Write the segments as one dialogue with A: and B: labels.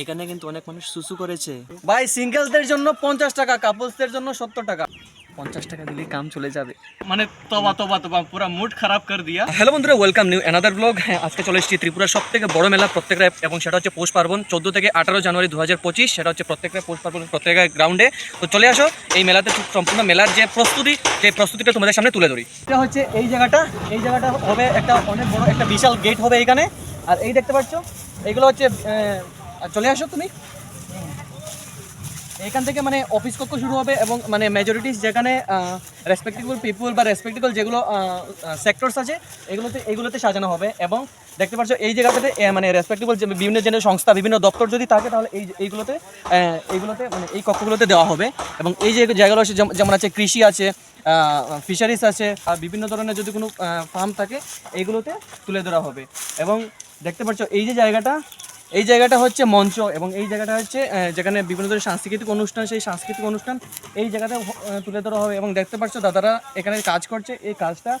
A: এখানে কিন্তু অনেক মানুষ সুসু করেছে। ভাই সিঙ্গেলদের জন্য পঞ্চাশ টাকা কাপলসদের জন্য সত্তর টাকা। পঞ্চাশ টাকা দিলে কাম চলে যাবে।
B: মানে তোবা তোবা তোবা পুরা মুড খারাপ কর দিয়া।
A: হ্যালো বন্ধুরা ওয়েলকাম নিউ অ্যানাদার ব্লগ হ্যাঁ আজকে চলে এসেছি ত্রিপুরার সব থেকে বড় মেলা প্রত্যেকটা এবং সেটা হচ্ছে পৌষ পার্বণ চোদ্দ থেকে আঠারো জানুয়ারি দু হাজার পঁচিশ সেটা হচ্ছে প্রত্যেকটা পৌষ পার্বণ প্রত্যেকটা গ্রাউন্ডে তো চলে আসো এই মেলাতে সম্পূর্ণ মেলার যে প্রস্তুতি সেই প্রস্তুতিটা তোমাদের সামনে তুলে ধরি। এটা হচ্ছে এই জায়গাটা এই জায়গাটা হবে একটা অনেক বড় একটা বিশাল গেট হবে এখানে। আর এই দেখতে পাচ্ছ এইগুলো হচ্ছে চলে আসো তুমি। এখান থেকে মানে অফিস কক্ষ শুরু হবে এবং মানে মেজরিটিস যেখানে রেসপেক্টেবল পিপুল বা রেসপেক্টেবল যেগুলো সেক্টরস আছে, এগুলোতে এগুলোতে সাজানো হবে এবং দেখতে পাচ্ছ এই জায়গাটাতে মানে রেসপেক্টেবল যে বিভিন্ন যে সংস্থা, বিভিন্ন দপ্তর যদি থাকে তাহলে এই, এইগুলোতে এইগুলোতে মানে এই কক্ষগুলোতে দেওয়া হবে এবং এই যে জায়গাগুলো আছে, যেমন আছে কৃষি আছে ফিশারিস আছে, আর বিভিন্ন ধরনের যদি কোনো ফার্ম থাকে এইগুলোতে তুলে ধরা হবে এবং দেখতে পাচ্ছ এই যে জায়গাটা এই জায়গাটা হচ্ছে মঞ্চ এবং এই জায়গাটা হচ্ছে যেখানে বিভিন্ন ধরনের সাংস্কৃতিক অনুষ্ঠান, সেই সাংস্কৃতিক অনুষ্ঠান এই জায়গাটা তুলে ধরা হবে এবং দেখতে পাচ্ছ দাদারা এখানে কাজ করছে, এই কাজটা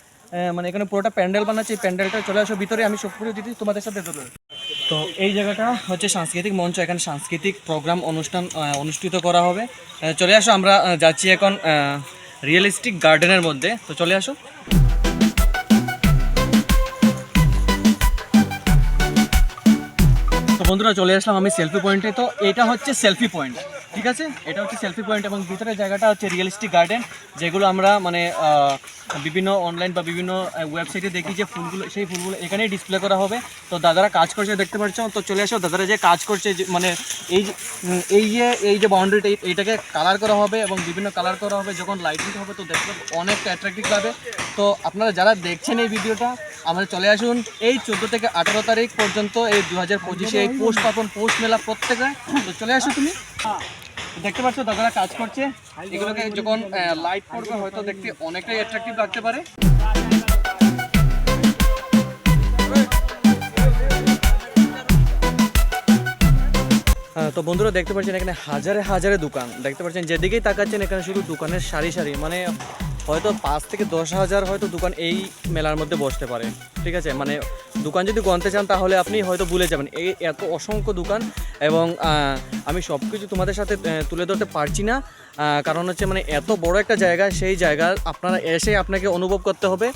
A: মানে এখানে পুরোটা প্যান্ডেল বানাচ্ছে, এই প্যান্ডেলটা চলে আসো, ভিতরে আমি সব করে দিচ্ছি তোমাদের সাথে তো এই জায়গাটা হচ্ছে সাংস্কৃতিক মঞ্চ, এখানে সাংস্কৃতিক প্রোগ্রাম অনুষ্ঠান অনুষ্ঠিত করা হবে। চলে আসো, আমরা যাচ্ছি এখন রিয়েলিস্টিক গার্ডেনের মধ্যে। তো চলে আসো। বন্ধুরা চলে আসলাম আমি সেলফি পয়েন্টে তো এটা হচ্ছে সেলফি পয়েন্ট ঠিক আছে? এটা হচ্ছে সেলফি পয়েন্ট এবং ভিতরে জায়গাটা হচ্ছে রিয়েলিস্টিক গার্ডেন যেগুলো আমরা মানে বিভিন্ন অনলাইন বা বিভিন্ন ওয়েবসাইটে দেখি যে ফুলগুলো, সেই ফুলগুলো এখানেই ডিসপ্লে করা হবে। তো দাদারা কাজ করছে দেখতে পাচ্ছ? তো চলে আসো, দাদারা যে কাজ করছে মানে এই এই যে এই যে বাউন্ডারিটা এইটাকে কালার করা হবে এবং বিভিন্ন কালার করা হবে। যখন লাইটিং হবে, তো দেখতে অনেকটা অ্যাট্রাকটিভ লাগবে তো আপনারা যারা দেখছেন এই ভিডিওটা, আমাদের চলে আসুন। এই চোদ্দ থেকে আঠারো তারিখ পর্যন্ত এই দু হাজার পঁচিশে এই পৌষ পার্বণ পৌষ মেলা প্রত্যেকে তো চলে আসো তুমি। দেখতে পাচ্ছ দাদারা কাজ করছে। এগুলোকে যখন লাইট পড়বে হয়তো দেখতে অনেকটাই অ্যাট্রাকটিভ লাগতে পারে। হ্যাঁ, তো বন্ধুরা দেখতে পাচ্ছেন এখানে হাজারে হাজারে দোকান। দেখতে পাচ্ছেন যেদিকেই তাকাচ্ছেন এখানে শুধু দোকানের সারি সারি মানে হয়তো পাঁচ থেকে দশ হাজার হয়তো দোকান এই মেলার মধ্যে বসতে পারে। ঠিক আছে? মানে দোকান যদি গনতে চান তাহলে আপনি হয়তো ভুলে যাবেন। এই এত অসংখ্য দোকান এবং আমি সব কিছু তোমাদের সাথে তুলে ধরতে পারছি না। কারণ হচ্ছে মানে এত বড় একটা জায়গা, সেই জায়গা আপনারা এসে আপনাকে অনুভব করতে হবে।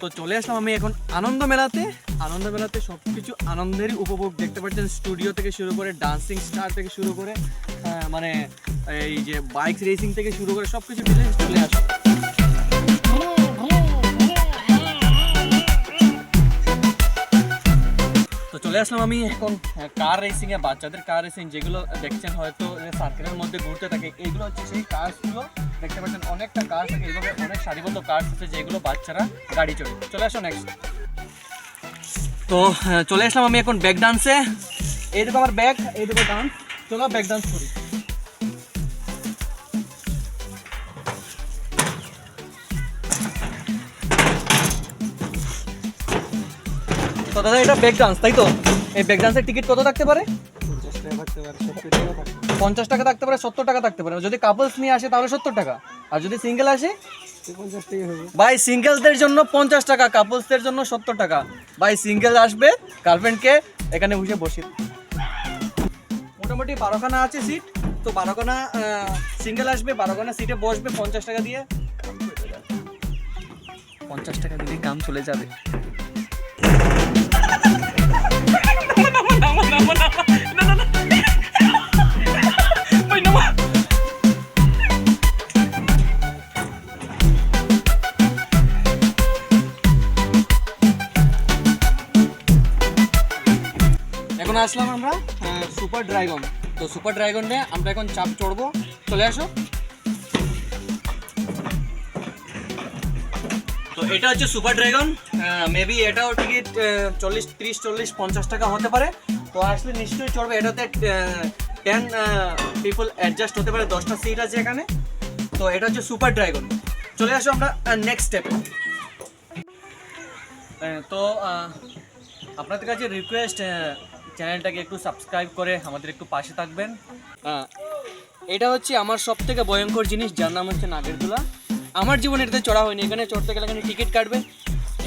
A: তো চলে আসলাম আমি এখন আনন্দ মেলাতে। আনন্দ মেলাতে সব কিছু আনন্দেরই উপভোগ দেখতে পাচ্ছেন। স্টুডিও থেকে শুরু করে ডান্সিং স্টার থেকে শুরু করে মানে এই যে বাইক রেসিং থেকে শুরু করে সব কিছু ডিটেলস চলে আসে চলে আসলাম আমি এখন কার রেসিং এ বাচ্চাদের কার রেসিং যেগুলো দেখছেন হয়তো সার্কেলের মধ্যে ঘুরতে থাকে এইগুলো হচ্ছে সেই কার্সগুলো দেখতে পাচ্ছেন অনেকটা কার্স থাকে এইভাবে অনেক সারিবদ্ধ কার্স আছে যেগুলো বাচ্চারা গাড়ি চড়ে। চলে আসো নেক্সট তো চলে আসলাম আমি এখন ব্যাক ডান্সে এই দেখো আমার ব্যাগ এই দেখো ডান্স চলো ব্যাক ডান্স করি। দাদা, এটা ব্যাক ডান্স তাই তো? এই ব্যাক ডান্সের টিকিট কত থাকতে পারে? পঞ্চাশ টাকা থাকতে পারে, সত্তর টাকা থাকতে পারে। যদি কাপলস নিয়ে আসে, তাহলে সত্তর টাকা। আর যদি সিঙ্গেল আসে? ভাই সিঙ্গেলদের জন্য পঞ্চাশ টাকা কাপলসদের জন্য সত্তর টাকা। ভাই সিঙ্গেল আসবে গার্লফ্রেন্ডকে এখানে বসে বসে। মোটামুটি বারোখানা আছে সিট তো বারোখানা সিঙ্গেল আসবে, বারোখানা সিটে বসবে পঞ্চাশ টাকা দিয়ে। পঞ্চাশ টাকা দিলে কাম চলে যাবে। এখন আসলাম আমরা সুপার ড্রাগন তো সুপার ড্রাগনে আমরা এখন চাপ চড়বো। চলে আসো। তো এটা হচ্ছে সুপার ড্রাগন মেবি এটাও টিকিট চল্লিশ, তিরিশ, চল্লিশ, পঞ্চাশ টাকা হতে পারে। তো আসলে নিশ্চয়ই চড়বে। এটাতে টেন পিপল অ্যাডজাস্ট হতে পারে। দশটা সিট আছে এখানে। তো এটা হচ্ছে সুপার ড্রাগন চলে আসো আমরা নেক্সট স্টেপে তো আপনাদের কাছে রিকোয়েস্ট চ্যানেলটাকে একটু সাবস্ক্রাইব করে আমাদের একটু পাশে থাকবেন। এটা হচ্ছে আমার সব থেকে ভয়ঙ্কর জিনিস, যার নাম হচ্ছে নাগেরদোলা। আমার জীবনে এটাতে চড়া হয়নি। এখানে চড়তে গেলে এখানে টিকিট কাটবে।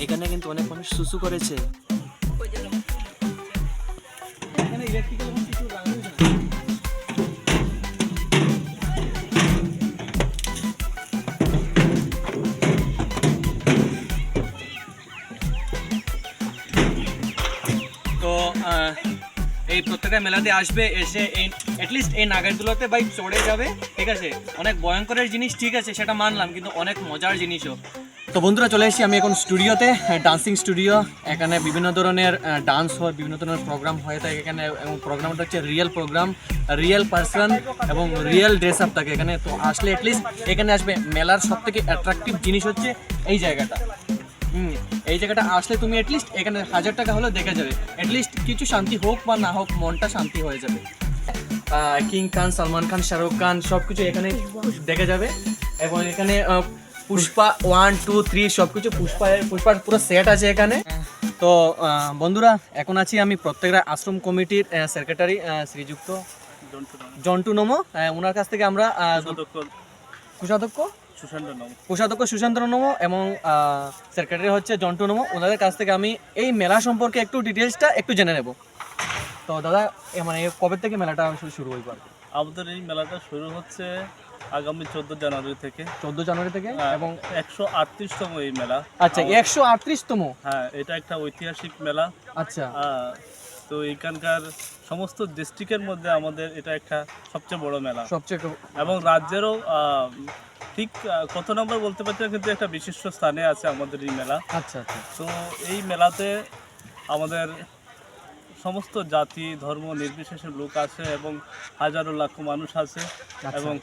A: এখানে কিন্তু অনেক মানুষ সুসু করেছে। তো এই প্রত্যেকটা মেলাতে আসবে, এসে এই অ্যাটলিস্ট এই নাগেরদুলাতে বাইক চড়ে যাবে, ঠিক আছে? অনেক ভয়ঙ্করের জিনিস ঠিক আছে, সেটা মানলাম, কিন্তু অনেক মজার জিনিসও। তো বন্ধুরা চলে এসেছি আমি এখন স্টুডিওতে ডান্সিং স্টুডিও এখানে বিভিন্ন ধরনের ডান্স হয়, বিভিন্ন ধরনের প্রোগ্রাম হয়ে। থাকে এখানে, এবং প্রোগ্রামটা হচ্ছে রিয়েল প্রোগ্রাম রিয়েল পার্সন এবং রিয়েল ড্রেস আপ থাকে এখানে। তো আসলে অ্যাটলিস্ট এখানে আসবে, মেলার সব থেকে অ্যাট্রাকটিভ জিনিস হচ্ছে এই জায়গাটা। এই জায়গাটা আসলে তুমি অ্যাটলিস্ট এখানে হাজার টাকা হলেও দেখা যাবে। অ্যাটলিস্ট কিছু শান্তি হোক বা না হোক, মনটা শান্তি হয়ে যাবে। কিং খান সালমান খান শাহরুখ খান সব কিছু এখানে দেখা যাবে। এবং এখানে পুষ্পা ওয়ান টু থ্রি সব কিছু পুষ্পা পুষ্পার পুরো সেট আছে এখানে। তো বন্ধুরা এখন আছি আমি প্রত্যেকটা আশ্রম কমিটির সেক্রেটারি শ্রীযুক্ত জন্টু নমো। ওনার কাছ থেকে আমরা কোষাধ্যক্ষ
B: সুশান্ত নাম।
A: কোষাধ্যক্ষ সুশান্ত নমো এবং সেক্রেটারি হচ্ছে জন্টু নমো। ওনাদের কাছ থেকে আমি এই মেলা সম্পর্কে একটু ডিটেলসটা একটু জেনে নেব। তো দাদা মানে কবে থেকে মেলাটা শুরু হইব আর
B: আমাদের এই মেলাটা শুরু হচ্ছে আগামী চোদ্দ জানুয়ারি থেকে।
A: চোদ্দ জানুয়ারি থেকে এবং
B: একশো আটত্রিশতম এই মেলা।
A: আচ্ছা একশো আটত্রিশতম?
B: হ্যাঁ এটা একটা ঐতিহাসিক মেলা।
A: আচ্ছা।
B: তো এখানকার সমস্ত ডিস্ট্রিক্টের মধ্যে আমাদের এটা একটা সবচেয়ে বড় মেলা।
A: সবচেয়ে
B: এবং রাজ্যেরও ঠিক কত নম্বর বলতে পারছি না কিন্তু একটা বিশিষ্ট স্থানে আছে আমাদের এই মেলা।
A: আচ্ছা আচ্ছা।
B: তো এই মেলাতে আমাদের সমস্ত জাতি ধর্ম নির্বিশেষে লোক আছে এবং হাজারো লাখ মানুষ আছে
A: আচ্ছা।
B: এবং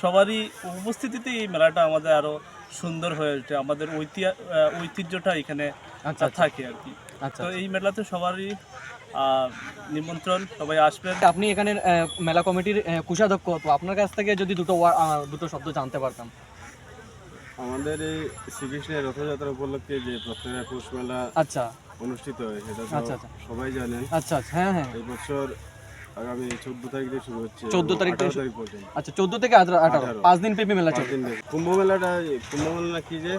B: সবারই উপস্থিতিতে এই মেলাটা আমাদের আরও সুন্দর হয়ে ওঠে। আমাদের ঐতিহ্য ঐতিহ্যটা এখানে
A: আচ্ছা আচ্ছা।
B: থাকে আর কি।
A: আচ্ছা
B: তো এই মেলাতে সবারই নিমন্ত্রণ সবাই আসবেন।
A: আপনি এখানে মেলা কমিটির কোষাধ্যক্ষ তো আপনার কাছ থেকে যদি দুটো দুটো শব্দ জানতে পারতাম।
C: আমাদের এই শ্রীকৃষ্ণের রথযাত্রা উপলক্ষে যে প্রত্যেকটা পৌষ মেলা
A: আচ্ছা।
C: অনুষ্ঠিত হয় সেটা
A: আচ্ছা, আচ্ছা।
C: সবাই জানেন।
A: আচ্ছা আচ্ছা। হ্যাঁ হ্যাঁ।
C: এই বছর আগামী চোদ্দ তারিখ থেকে শুরু হচ্ছে
A: 14 তারিখ থেকে
C: তারিখ পর্যন্ত।
A: আচ্ছা চোদ্দ থেকে আঠারো। পাঁচ দিন মেলা।
C: কুম্ভ মেলাটা কুম্ভ মেলা কি যে?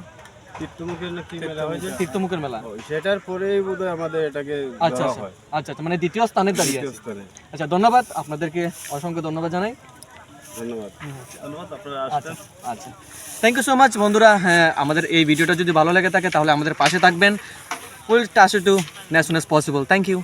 C: তীর্থমুখের না কি মেলা হয়েছে
A: তীর্থমুখের মেলা।
C: ও, সেটার পরেই বোধহয় আমাদের এটাকে
A: আচ্ছা আচ্ছা। আচ্ছা আচ্ছা মানে দ্বিতীয় স্থানে দাঁড়িয়ে
C: দ্বিতীয়
A: আচ্ছা ধন্যবাদ। আপনাদেরকে অসংখ্য ধন্যবাদ জানাই।
C: ধন্যবাদ।
B: ধন্যবাদ আপনারা
A: আচ্ছা আচ্ছা। থ্যাংক ইউ সো মাচ বন্ধুরা। হ্যাঁ আমাদের এই ভিডিওটা যদি ভালো লেগে থাকে তাহলে আমাদের পাশে থাকবেন। Will touch to as soon possible thank you